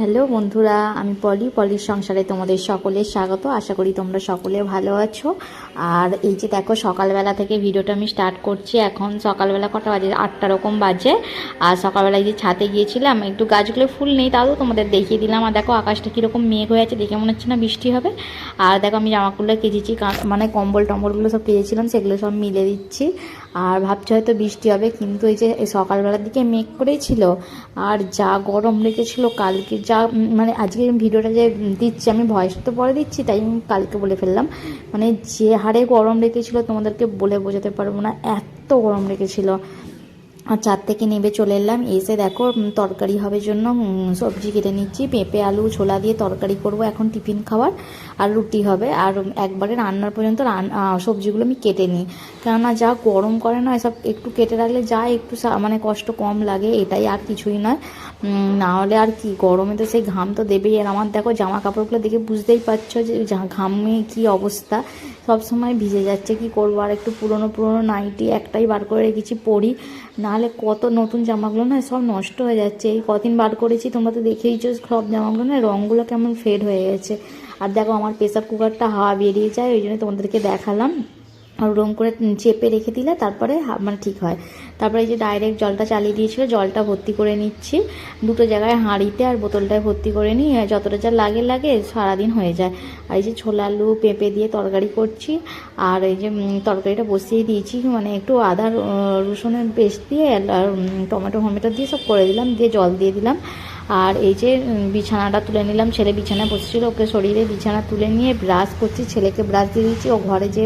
Hello বন্ধুরা, আমি পলি। পলির সংসারে তোমাদের সকলের স্বাগত। আশা করি তোমরা সকলে ভালো আছো। আর এই যে দেখো, সকালবেলা থেকে ভিডিওটা আমি স্টার্ট করছি। এখন সকালবেলা কটা বাজে? আটটা রকম বাজে। আর সকালবেলায় যে ছাতে গিয়েছিলাম, একটু গাছগুলো ফুল নেই তাও তোমাদের দেখিয়ে দিলাম। আর দেখো, আকাশটা কীরকম মেঘ হয়ে আছে, দেখে মনে হচ্ছে না বৃষ্টি হবে। আর দেখো, আমি জামাগুলো কেচেছি, কা- মানে কম্বল টম্বলগুলো সব কেচেছিলাম, সেগুলো সব মিলে দিচ্ছি। আর ভাবছি হয়তো বৃষ্টি হবে, কিন্তু এই যে সকালবেলার দিকে মেঘ করেই ছিল। আর যা গরম লেগেছিল, কালকে যা মানে আজকে ভিডিওটা যে দিচ্ছি, আমি ভয়েস তো পরে দিচ্ছি, তাই আমি কালকে বলে ফেললাম। মানে যে হারে গরম রেখেছিলো তোমাদেরকে বলে বোঝাতে পারব না, এত গরম লেগেছিল। আর চার থেকে নেবে চলে এলাম। এসে দেখো তরকারি হবে জন্য সবজি কেটে নিচ্ছি। পেঁপে, আলু, ছোলা দিয়ে তরকারি করব এখন টিফিন খাবার আর রুটি হবে। আর একবারে রান্নার পর্যন্ত সবজিগুলো আমি কেটে নিই। কেননা যা গরম করে না, এসব একটু কেটে রাখলে যা একটু মানে কষ্ট কম লাগে, এটাই আর কিছুই নয়। না হলে আর কি, গরমে তো সেই ঘাম তো দেবেই। আর আমার দেখো জামা কাপড়গুলো দেখে বুঝতেই পারছ যে ঘামে কি অবস্থা। সব সময় ভিজে যাচ্ছে, কি করব? আর একটু পুরনো পুরনো নাইটি একটাই বার করে রেখেছি পরি। নাহলে কত নতুন জামাগুলো না সব নষ্ট হয়ে যাচ্ছে। এই কদিন বার করেছি, তোমরা তো দেখেইছো সব জামাগুলো না রঙগুলো কেমন ফেড হয়ে গেছে। আর দেখো আমার প্রেসার কুকারটা হাওয়া বেরিয়ে যায়, ওই জন্য তোমাদেরকে দেখালাম। আর ওরকম করে চেপে রেখে দিলে তারপরে মানে ঠিক হয়। তারপরে এই যে ডাইরেক্ট জলটা চালিয়ে দিয়েছিল, জলটা ভর্তি করে নিচ্ছি। দুটো জায়গায় হাঁড়িতে আর বোতলটায় ভর্তি করে নিই যতটা যা লাগে লাগে সারাদিন হয়ে যায়। আর এই যে ছোলা আলু পেঁপে দিয়ে তরকারি করছি, আর এই যে তরকারিটা বসিয়ে দিয়েছি মানে একটু আদা, রসুনের পেস্ট দিয়ে আর টমেটো ফমেটো দিয়ে সব করে দিলাম, দিয়ে জল দিয়ে দিলাম। আর এই যে বিছানাটা তুলে নিলাম, ছেলে বিছানায় বসেছিল, ওকে শরীরে বিছানা তুলে নিয়ে ব্রাশ করছি, ছেলেকে ব্রাশ দিয়ে দিচ্ছি, ও ঘরে যে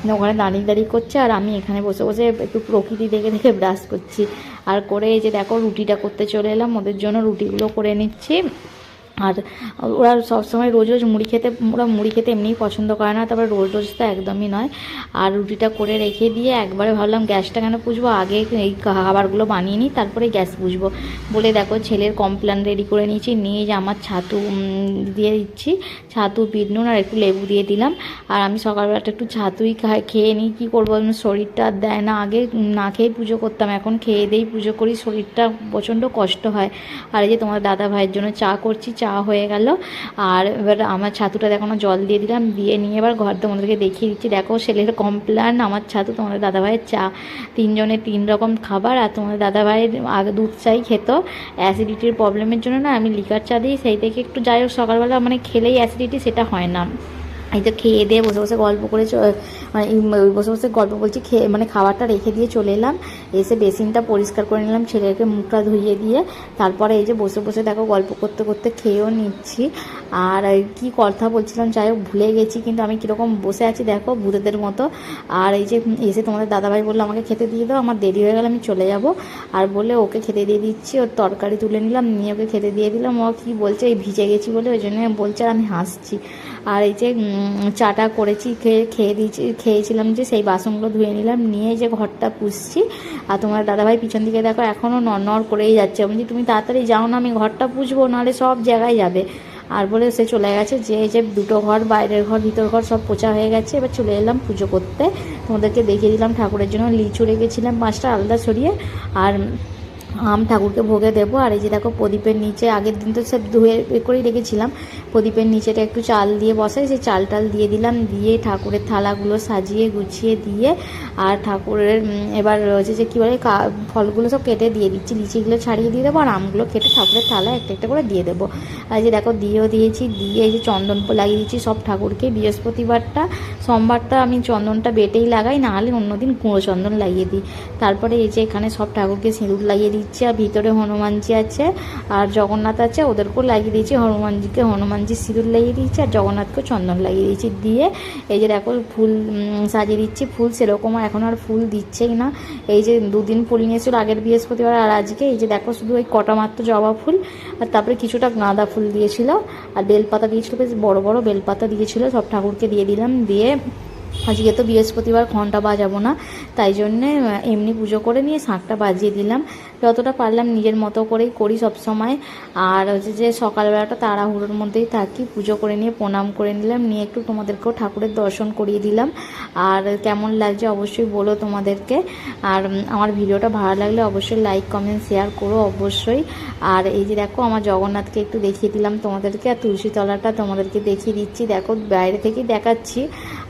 মানে ওখানে দাঁড়িয়ে দাঁড়িয়ে করছে, আর আমি এখানে বসে বসে একটু প্রকৃতি দেখে দেখে ব্রাশ করছি। আর করে এই যে দেখো, রুটিটা করতে চলে এলাম, ওদের জন্য রুটিগুলো করে নিচ্ছি। আর ওরা সবসময় রোজ রোজ মুড়ি খেতে, ওরা মুড়ি খেতে এমনিই পছন্দ করে না, তারপরে রোজ রোজ তো একদমই নয়। আর রুটিটা করে রেখে দিয়ে একবারে ভাবলাম গ্যাসটা কেন পুষবো আগে এই খাবারগুলো বানিয়ে নিই, তারপরে গ্যাস পুষবো বলে দেখো ছেলের কমপ্ল্যান রেডি করে নিয়েছি, নিয়ে যে আমার ছাতু দিয়ে দিচ্ছি, ছাতু বিট নুন আর একটু লেবু দিয়ে দিলাম। আর আমি সকালবেলাটা একটু ছাতুই খেয়ে নিই, কী করব শরীরটা দেয় না। আগে না খেয়ে পুজো করতাম, এখন খেয়ে দিয়েই পুজো করি, শরীরটা প্রচণ্ড কষ্ট হয়। আর এই যে তোমার দাদা ভাইয়ের জন্য চা করছি, চা হয়ে গেল। আর এবার আমার ছাতুটা দেখো জল দিয়ে দিলাম, দিয়ে নিয়ে এবার ঘর তোমাদেরকে দেখিয়ে দিচ্ছি। দেখো ছেলের কমপ্লান, আমার ছাতু তোমাদের দাদাভাইয়ের চা। তিনজনের তিন রকম খাবার আর তোমাদের দাদাভাইয়ের আগে দুধ চাই খেত। অ্যাসিডিটির প্রবলেমের জন্য না আমি লিকার চা দিই, সেই থেকে একটু যাই হোক, সকালবেলা মানে খেলেই অ্যাসিডিটি, সেটা হয় না। এই তো খেয়ে দিয়ে বসে বসে গল্প করে মানে বসে বসে গল্প বলছি, খেয়ে মানে খাবারটা রেখে দিয়ে চলে এলাম। এসে বেসিনটা পরিষ্কার করে নিলাম, ছেলেকে মুখটা ধুইয়ে দিয়ে। তারপরে এই যে বসে বসে দেখো গল্প করতে করতে খেয়েও নিচ্ছি। আর কি কথা বলছিলাম, যাই হোক ভুলে গেছি, কিন্তু আমি কীরকম বসে আছি দেখো ভূতেদের মতো। আর এই যে এসে তোমাদের দাদাভাই বলল, আমাকে খেতে দিয়ে দাও, আমার দেরি হয়ে গেলে, আমি চলে যাব। আর বলে ওকে খেতে দিয়ে দিচ্ছি, ওর তরকারি তুলে নিলাম, নিয়ে ওকে খেতে দিয়ে দিলাম। ও কি বলছে, এই ভিজে গেছি বলে, ওই জন্য বলছে আর আমি হাসছি। আর এই যে চাটা করেছি, খেয়ে খেয়ে দিয়েছি, খেয়েছিলাম যে সেই বাসনগুলো ধুয়ে নিলাম, নিয়ে যে ঘরটা পুষছি। আর তোমার দাদাভাই পিছন দিকে দেখো এখনও নড় করেই যাচ্ছে। আমি তুমি তাড়াতাড়ি যাও না, আমি ঘরটা পুষবো, নাহলে সব জায়গায় যাবে। আর বলে সে চলে গেছে, যে এই যে দুটো ঘর, বাইরের ঘর, ভিতর ঘর সব পোচা হয়ে গেছে। এবার চলে এলাম পুজো করতে। তোমাদেরকে দেখিয়ে দিলাম ঠাকুরের জন্য লিচু রেখেছিলাম, পাঁচটা আলাদা ছড়িয়ে। আর আম ঠাকুরকে ভোগে দেবো। আর এই যে দেখো প্রদীপের নিচে, আগের দিন তো সব ধুয়ে করেই রেখেছিলাম। প্রদীপের নিচেটা একটু চাল দিয়ে বসাই, সেই চাল টাল দিয়ে দিলাম, দিয়ে ঠাকুরের থালাগুলো সাজিয়ে গুছিয়ে দিয়ে, আর ঠাকুরের এবার রয়েছে যে কী বলে ফলগুলো সব কেটে দিয়ে দিচ্ছি লিচিগুলো ছাড়িয়ে দিয়ে দেবো, আর আমগুলো কেটে ঠাকুরের থালা একটা একটা করে দিয়ে দেবো। আর যে দেখো দিয়েও দিয়েছি, দিয়ে এই যে চন্দন লাগিয়ে দিচ্ছি সব ঠাকুরকে। বৃহস্পতিবারটা, সোমবারটা আমি চন্দনটা বেটেই লাগাই না হলে অন্যদিন গুঁড়ো চন্দন লাগিয়ে দিই। তারপরে এই যে এখানে সব ঠাকুরকে সিঁদুর লাগিয়ে দিচ্ছি আর ভিতরে হনুমানজি আছে আর জগন্নাথ আছে, ওদেরকেও লাগিয়ে দিয়েছি। হনুমানজিকে, হনুমানজি সিঁদুর লাগিয়ে দিয়েছি আর জগন্নাথকেও চন্দন লাগিয়ে দিয়েছি। দিয়ে এই যে দেখো ফুল সাজিয়ে দিচ্ছি। ফুল সেরকম এখন আর ফুল দিচ্ছেই না। এই যে দুদিন ফুল নিয়েছিল আগের বৃহস্পতিবার আর আজকে। এই যে দেখো শুধু ওই কটা মাত্র জবা ফুল আর তারপরে কিছুটা গাঁদা ফুল দিয়েছিল। আর বেলপাতা দিয়েছিল, বেশ বড় বড় বেলপাতা দিয়েছিল। সব ঠাকুরকে দিয়ে দিলাম। দিয়ে আজকে তো বৃহস্পতিবার ঘণ্টা বাজাবো না। তাই জন্যে এমনি পুজো করে নিয়ে শাঁখটা বাজিয়ে দিলাম। যতটা পারলাম নিজের মতো করেই করি সব সময়। আর হচ্ছে যে সকালবেলাটা তাড়াহুড়োর মধ্যেই থাকি, পুজো করে নিয়ে, প্রণাম করে নিলাম, নিয়ে একটু তোমাদেরকেও ঠাকুরের দর্শন করিয়ে দিলাম। আর কেমন লাগছে অবশ্যই বলো তোমাদেরকে। আর আমার ভিডিওটা ভালো লাগলে অবশ্যই লাইক কমেন্ট শেয়ার করো অবশ্যই। আর এই যে দেখো আমার জগন্নাথকে একটু দেখিয়ে দিলাম তোমাদেরকে, আর তুলসী তলাটা তোমাদেরকে দেখিয়ে দিচ্ছি। দেখো বাইরে থেকেই দেখাচ্ছি।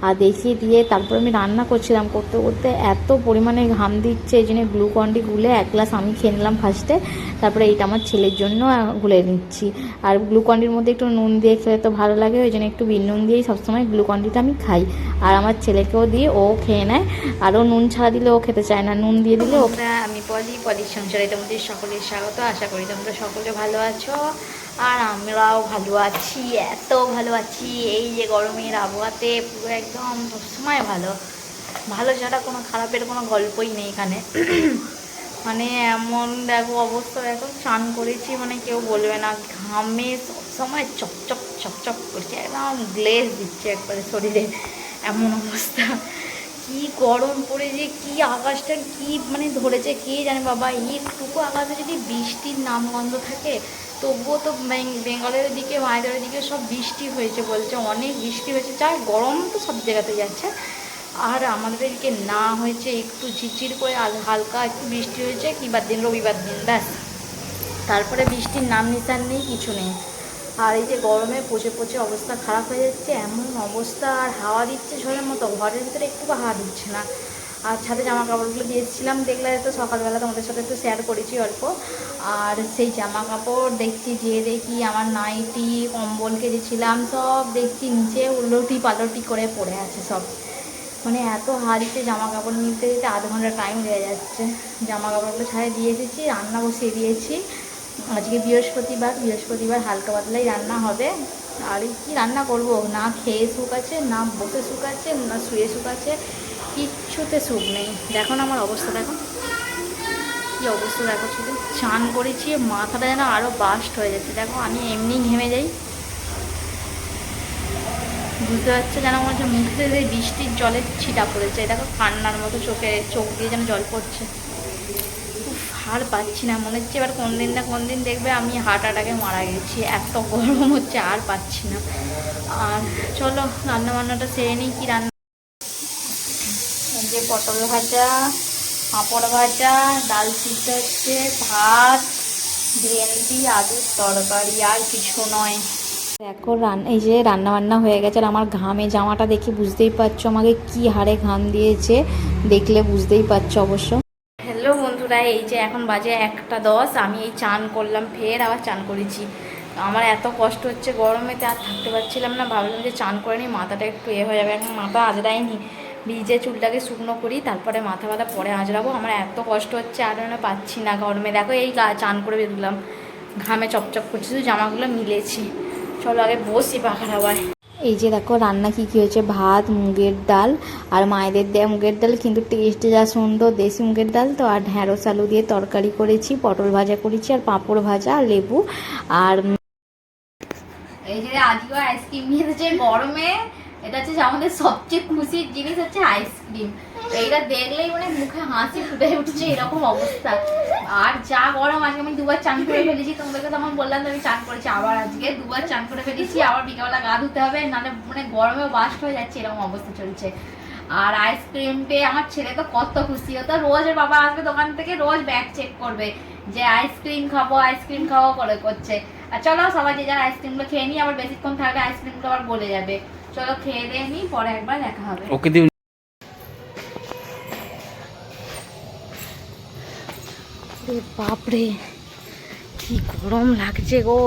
আর দেখিয়ে দিয়ে তারপর আমি রান্না করছিলাম করতে করতে এত পরিমাণে ঘাম দিচ্ছে, এই জন্য গ্লুকন্ডি গুলে এক গ্লাস আমি খেয়ে নিলাম ফার্স্টে তারপরে এইটা আমার ছেলের জন্য গুলে নিচ্ছি। আর গ্লুকন্ডির মধ্যে একটু নুন দিয়ে খেলে তো ভালো লাগে, ওই জন্য একটু বিন নুন দিয়েই সবসময় গ্লুকন্ডিটা আমি খাই। আর আমার ছেলেকেও দিয়ে ও খেয়ে নেয়। আর ও নুন ছাড়া দিলে ও খেতে চায় না। নুন দিয়ে দিলে ও আমি পলি পলির সংসারে তোমাদের সকলের স্বাগত। আশা করি তোমরা সকলে ভালো আছো। আর আমরাও ভালো আছি, এত ভালো আছি। এই যে গরমের আবহাওয়াতে পুরো একদম সবসময় ভালো। ভালো ছাড়া কোনো খারাপের কোনো গল্পই নেই এখানে। মানে এমন দেখো অবস্থা, দেখো চান করেছি মানে কেউ বলবে না, ঘামে সবসময় চপচপ চপচপ করছে, একদম গ্লেজ দিচ্ছে একবারে শরীরে, এমন অবস্থা। কি গরম পড়েছে, কি আকাশটা কি মানে ধরেছে, কে জানে বাবা, একটুকু আকাশে যদি বৃষ্টির নামগন্ধ থাকে, তবুও তো বেঙ্গলের দিকে মায়েদের দিকে সব বৃষ্টি হয়েছে বলছে, অনেক বৃষ্টি হয়েছে যা গরম তো সব জায়গাতে যাচ্ছে আর আমাদেরকে না হয়েছে একটু ঝিরঝির করে হালকা একটু বৃষ্টি হয়েছে কিবার দিন রবিবার দিন, ব্যাস। তারপরে বৃষ্টির নাম নিশান নেই, কিছু নেই। আর এই যে গরমে পচে পচে অবস্থা খারাপ হয়ে যাচ্ছে, এমন অবস্থা, আর হাওয়া দিচ্ছে ঝড়ের মতো, ঘরের ভিতরে একটু হাওয়া দিচ্ছে না। আর ছাদে জামা কাপড়গুলো দিয়েছিলাম, দেখলে তো সকালবেলা তোমাদের সাথে একটু শেয়ার করেছি অল্প। আর সেই জামা কাপড় দেখছি যে দেখি আমার নাইটি, কম্বল কেটেছিলাম, সব দেখছি, নিচে উল্লোটি পালটি করে পড়ে আছে সব। মানে এত হাড়িতে জামা কাপড় নিতে দিতে আধ ঘণ্টা টাইম লেগে যাচ্ছে। জামা কাপড়গুলো ছাড়ে দিয়ে এসেছি, রান্না বসিয়ে দিয়েছি। আজকে বৃহস্পতিবার বৃহস্পতিবার হালকা পাতলাই রান্না হবে। আর কি রান্না করব? না খেয়ে সুখ আছে, না বসে সুখ আছে, না শুয়ে সুখ আছে, কিচ্ছুতে সুখ নেই। দেখো না আমার অবস্থা, দেখো। কি অবস্থা, দেখো শুধু। চান করেছি, মাথাটা যেন আরও বাস্ট হয়ে যাচ্ছে। দেখো, আমি এমনি ঘেমে যাই। বুঝতে পারছে যেন মনে হচ্ছে মুখে যে বৃষ্টির জলের ছিটা পড়েছে। দেখো কান্নার মতো চোখে, চোখ দিয়ে যেন জল পড়ছে। আর পাচ্ছি না, মনে হচ্ছে এবার কোন দিন না কোন দিন দেখবে আমি হার্ট অ্যাটাকে মারা গেছি। এত গরম হচ্ছে, আর পাচ্ছি না। আর চলো রান্না বান্নাটা সেরে নিই, কি রান্না? যে পটল ভাজা, পাঁপড় ভাজা, ডাল সিদ্ধ হচ্ছে, ভাত, ভেন্ডি, আলুর তরকারি, আর কিছু নয়। দেখো, রান এই যে রান্না বান্না হয়ে গেছে আর আমার ঘামে জামাটা দেখে বুঝতেই পারছ আমাকে কি হারে ঘাম দিয়েছে। দেখলে বুঝতেই পারছ অবশ্য। হ্যালো বন্ধুরা, এই যে এখন বাজে একটা দশ, আমি এই চান করলাম, ফের আবার চান করেছি। আমার এত কষ্ট হচ্ছে গরমেতে আর থাকতে পারছিলাম না। ভাবলাম যে চান করে নিই, মাথাটা একটু এ হয়ে যাবে। এখন মাথা আজরাইনি ভিজে চুলটাকে শুকনো করি, তারপরে মাথা ব্যথা পরে আজরাবো আমার এত কষ্ট হচ্ছে, আর না পাচ্ছি না গরমে। দেখো, এই চান করে বেরোলাম। ঘামে চপচপ করছি, শুধু জামাগুলো মিলেছি। চলো আগে বসি পাখার হাওয়ায় এই যে দেখো রান্না কি কি হয়েছে? ভাত মুগের ডাল আর মায়েদের দেয়া মুগের ডাল কিন্তু টেস্ট যা সুন্দর দেশি মুগের ডাল তো। আর ঢ্যাঁড়স আলু দিয়ে তরকারি করেছি পটল ভাজা করেছি আর পাঁপড় ভাজা আর লেবু। আর এই যে আজকে আইসক্রিম নিয়ে এসেছে গরমে এটা হচ্ছে আমাদের সবচেয়ে খুশির জিনিস হচ্ছে আইসক্রিম। এইটা দেখলেই মানে মুখে হাসি ফুটে উঠছে, এরকম অবস্থা। আর যা গরম, আজকে আমি দুবার চান করে ফেলেছি। তোমাদেরকে তো আমার বললাম আমি চান করেছি, আবার আজকে দুবার চান করে ফেলেছি, আবার বিকালবেলা গা ধুতে হবে, নাহলে মানে গরমে বাস্ট হয়ে যাচ্ছে, এরকম অবস্থা চলছে। আর আইসক্রিম পেয়ে আমার ছেলে তো কত খুশি হতো রোজ বাবা আসবে দোকান থেকে, রোজ ব্যাগ চেক করবে যে আইসক্রিম খাব আইসক্রিম খাব করে করছে। আর চলো সবাই যে যার আইসক্রিমগুলো খেয়ে নিই আবার বেশিক্ষণ থাকলে আইসক্রিমগুলো আবার বলে যাবে। চলো খেয়ে দিয়ে নিই, পরে একবার দেখা হবে। ওকে বাপরে, কি গরম লাগছে গো।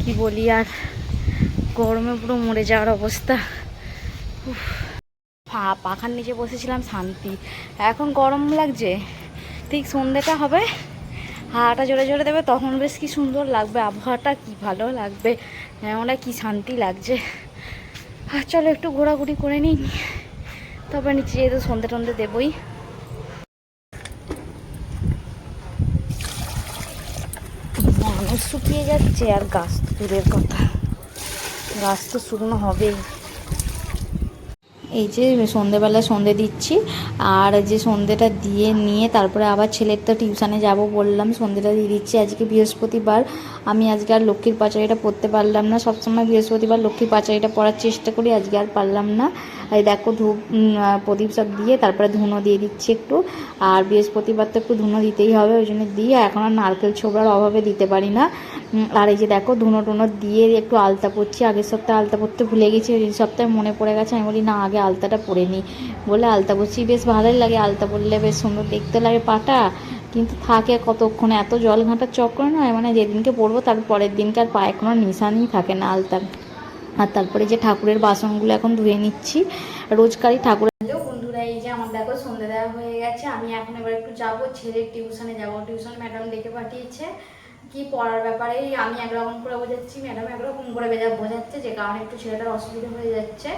কি বলি আর, গরমে পুরো মরে যাওয়ার অবস্থা। পাখার নিচে বসেছিলাম, শান্তি। এখন গরম লাগছে। ঠিক সন্ধ্যেটা হবে। হাওয়াটা জোরে জোরে দেবে, তখন বেশ কি সুন্দর লাগবে। আবহাওয়াটা কি ভালো লাগবে। এমনটা কি শান্তি লাগছে। আর চলো একটু ঘোরাঘুরি করে নিই। তারপর নিচে যেহেতু সন্ধ্যে টন্ধে দেবই। শুকিয়ে যাচ্ছে আর গাছ তো দূরের কথা। গাছ তো শুকনো হবেই। এই যে সন্ধেবেলা সন্ধে দিচ্ছি, আর যে সন্ধেটা দিয়ে নিয়ে তারপরে আবার ছেলের তো টিউশানে যাব বললাম, সন্ধেটা দিয়ে দিচ্ছি। আজকে বৃহস্পতিবার। আমি আজকে আর লক্ষ্মীর পাচারিটা পড়তে পারলাম না। সবসময় বৃহস্পতিবার লক্ষ্মীর পাচারিটা পড়ার চেষ্টা করি, আজকে আর পারলাম না। এই দেখো ধূপ প্রদীপ সব দিয়ে তারপরে ধুনো দিয়ে দিচ্ছি একটু। আর বৃহস্পতিবার তো একটু ধুনো দিতেই হবে, ওই জন্য দিয়ে এখন আর নারকেল ছোবড়ার অভাবে দিতে পারি না। আর এই যে দেখো ধুনো টুনো দিয়ে একটু আলতা পরছি, আগের সপ্তাহে আলতা পরতে ভুলে গেছি এই সপ্তাহে মনে পড়ে গেছে, আমি বলি না, আগে আলতাটা পরে নিই। বলে আলতা পরছি, বেশ ভালোই লাগে আলতা পরলে, বেশ সুন্দর দেখতে লাগে পাটা। কিন্তু থাকে কতক্ষণে, এত জল ঘাঁটার চক্কর নয় মানে যেদিনকে পরবো তার পরের দিনকে আর পায়ে কোনো নিশানই থাকে না আলতার। আর তারপরে যে ঠাকুরের বাসনগুলো এখন ধুয়ে নিচ্ছি। রোজকারই ঠাকুর বন্ধুরা, এই যে আমার দেখো সন্ধ্যে দেওয়া হয়ে গেছে। আমি এখন এবার একটু যাব, ছেলের টিউশনে যাব। টিউশন ম্যাডাম ডেকে পাঠিয়েছে। কি পড়ার ব্যাপারে, আমি একরকম করে বোঝাচ্ছি। ম্যাডাম একরকম করে বোঝাচ্ছে যে কারণে একটু ছেলেটার অসুবিধা হয়ে যাচ্ছে।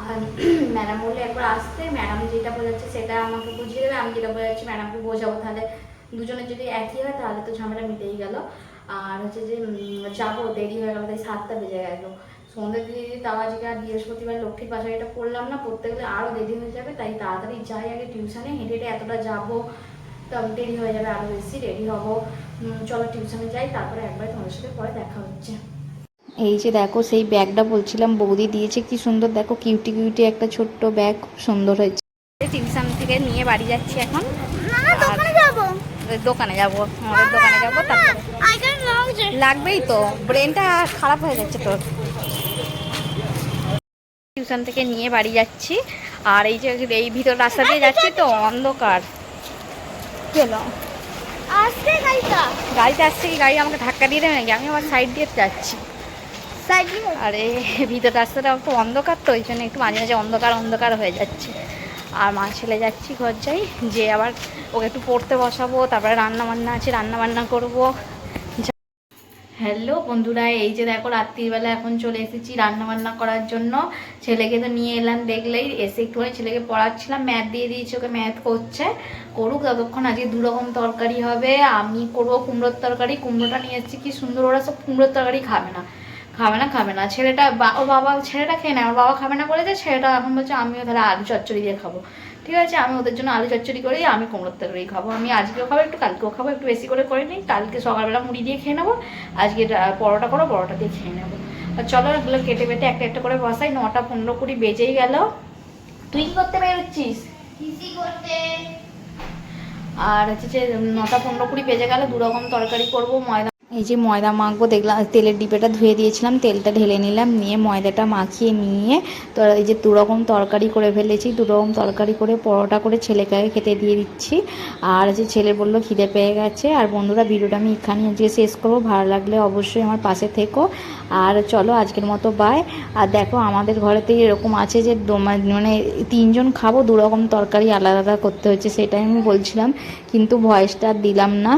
আর ম্যাডাম বললে, একবার আসতে। ম্যাডাম যেটা বোঝাচ্ছে সেটা আমাকে বুঝিয়ে দেবে। আমি যেটা বোঝাচ্ছি ম্যাডামকে বোঝাবো। তাহলে দুজনের যদি একই হয়, তাহলে তো ঝামেলা মিটেই গেল। আর হচ্ছে যে যাব, দেরি হয়ে গেল, তাই সাতটা বেজে গেল। সন্ধ্যে দিয়ে দিয়ে তাও আজকে আর বৃহস্পতিবার লক্ষ্মীর পাশারিটা পড়লাম না পড়তে গেলে আরও দেরি হয়ে যাবে তাই তাড়াতাড়ি যাই আগে টিউশনে হেঁটে হেঁটে এতটা যাব তো দেরি হয়ে যাবে আরও বেশি রেডি হব। চলো টিউশনে যাই তারপরে একবার তোমাদের সাথে পরে দেখা হচ্ছে। এই যে দেখো সেই ব্যাগটা বলছিলাম বৌদি দিয়েছে কি সুন্দর। দেখো কিউটি কিউটি একটা ছোট্ট ব্যাগ খুব সুন্দর হয়েছে। টিউশন থেকে নিয়ে বাড়ি যাচ্ছি এখন। দোকানে যাব? দোকানে যাব আমাদের দোকানে লাগবেই তো ব্রেনটা খারাপ হয়ে যাচ্ছে তোর। টিউশন থেকে নিয়ে বাড়ি যাচ্ছি। আর এই যে এই ভিতর রাস্তা দিয়ে যাচ্ছি তো অন্ধকার। চলো। আসছে গাড়িটা। গাড়িতে আসছে কি? গাড়ি আমাকে ধাক্কা দিয়ে দেবে নাকি? আমি আমার সাইড দিয়ে যাচ্ছি। আর ভিতর রাস্তাটা একটু অন্ধকার তো ওই জন্য একটু মাঝে মাঝে অন্ধকার অন্ধকার হয়ে যাচ্ছে। আর মা ছেলে যাচ্ছি ঘর যাই যে আবার ওকে একটু পড়তে বসাবো তারপরে রান্না বান্না আছে রান্না বান্না করব। হ্যালো বন্ধুরা, এই যে দেখো রাত্রিবেলা এখন চলে এসেছি রান্না বান্না করার জন্য। ছেলেকে তো নিয়ে এলাম দেখলেই, এসে একটুখানি ছেলেকে পড়াচ্ছিলাম, ম্যাথ দিয়ে দিয়েছি, ওকে ম্যাথ করছে। করুক ততক্ষণ আজকে দু রকম তরকারি হবে, আমি করব কুমড়োর তরকারি। কুমড়োটা নিয়ে এসেছি, কি সুন্দর, ওরা সব কুমড়োর তরকারি খাবে না। খাবে না খাবে না। ছেলেটা ওর বাবা ছেলেটা খেয়ে নেয়, ওর বাবা খাবে না বলেছে ছেলেটা এখন বলছে, আমিও তাহলে আলু চচ্চড়ি দিয়ে খাব। ঠিক আছে আমি ওদের জন্য আলু চচ্চড়ি করি আমি কুমড়োর তরকারি খাব। আমি আজকেও খাব একটু কালকেও খাব একটু বেশি করে করে নিই। কালকে সকালবেলা মুড়ি দিয়ে খেয়ে নেব। আজকে পরোটা করো পরোটা দিয়ে খেয়ে নেব। আর চলো এগুলো কেটে বেটে একটা একটা করে বসাই নটা পনেরো কুড়ি বেজেই গেল। তুই কি করতে বেরোচ্ছিস? করতে। আর হচ্ছে যে নটা পনেরো কুড়ি বেজে গেলে দু রকম তরকারি করব ময়দা এই যে ময়দা মাখবো, দেখলাম, তেলের ডিপেটা ধুয়ে দিয়েছিলাম, তেলটা ঢেলে নিলাম, নিয়ে ময়দাটা মাখিয়ে নিয়ে, তো এই যে দুরকম তরকারি করে ফেলেছি দু রকম তরকারি করে, পরোটা করে ছেলেকে খেতে দিয়ে দিচ্ছি। আর যে ছেলে বলল, খিদে পেয়ে গেছে। আর বন্ধুরা, ভিডিওটা আমি এখানে আজকে শেষ করব। ভালো লাগলে অবশ্যই আমার পাশে থেকো। আর চলো, আজকের মতো বাই আর দেখো, আমাদের ঘরেতে এরকম আছে যে মানে তিনজন খাব, দুরকম তরকারি আলাদা আলাদা করতে হচ্ছে, সেটাই আমি বলছিলাম। কিন্তু ভয়েসটা দিলাম না।